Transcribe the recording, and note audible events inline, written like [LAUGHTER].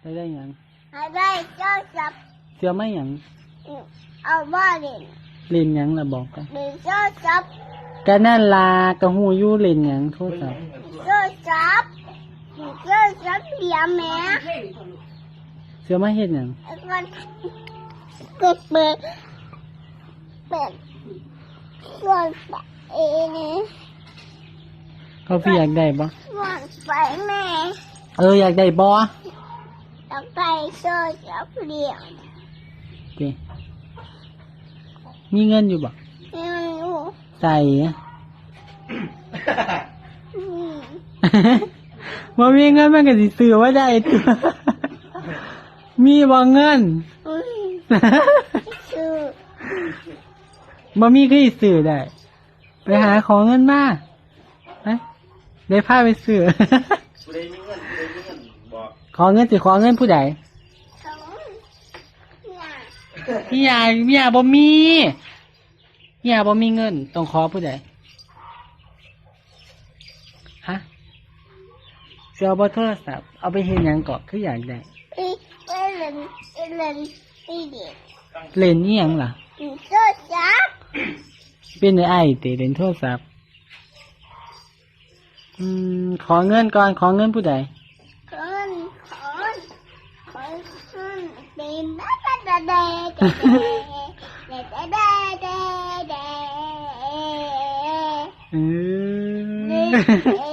ได้ได้หยังให้ได้เจ้าจับเสียวไม่หยังเอาบ้าเด่นเล่นหยังล่ะบอกกันเด่นเจ้าจับก็นั่นล่ะก็ฮู้อยู่เล่นหยังโทรศัพท์เจ้าจับเจ้าจับเดียวแม่เสียวไม่เฮ็ดหยังไอ้คนเปิดเปิดเปิดส่วนไปนี่เขาพี่อยากได้บ่ส่วนไปแม่เอออยากได้บ่ต้องไป เจ้าจับเดียวโอเคมีเงินอยู่บ่นี่มันอยู่ใส่นี่บ่มีเงินมันก็สิซื้อไว้ได้ตัวมีบ่เงินอุ้ยชื่อบ่มีคือสิซื้อได้ ไปหาของเงินมาไปได้พาไปซื้อผู้ใดมีเงินผู้ใดมีเงินบอกขอเงินสิขอเงินผู้ใดสองอย่าง พี่ยาพี่ยาบ่มีพี่ยาบ่มีเงิน ต้องขอผู้ใดฮะเสียบโทรศัพท์เอาไปเฮ็ดหยังเกาะคืออยากได้ไปไปเล่นเล่นเด็กเล่นอีหยังล่ะเจ้าจับเป็นไอ้ติเล่นโทรศัพท์อืมขอเงินก่อนขอเงินผู้ใด Mm. mm. [LAUGHS]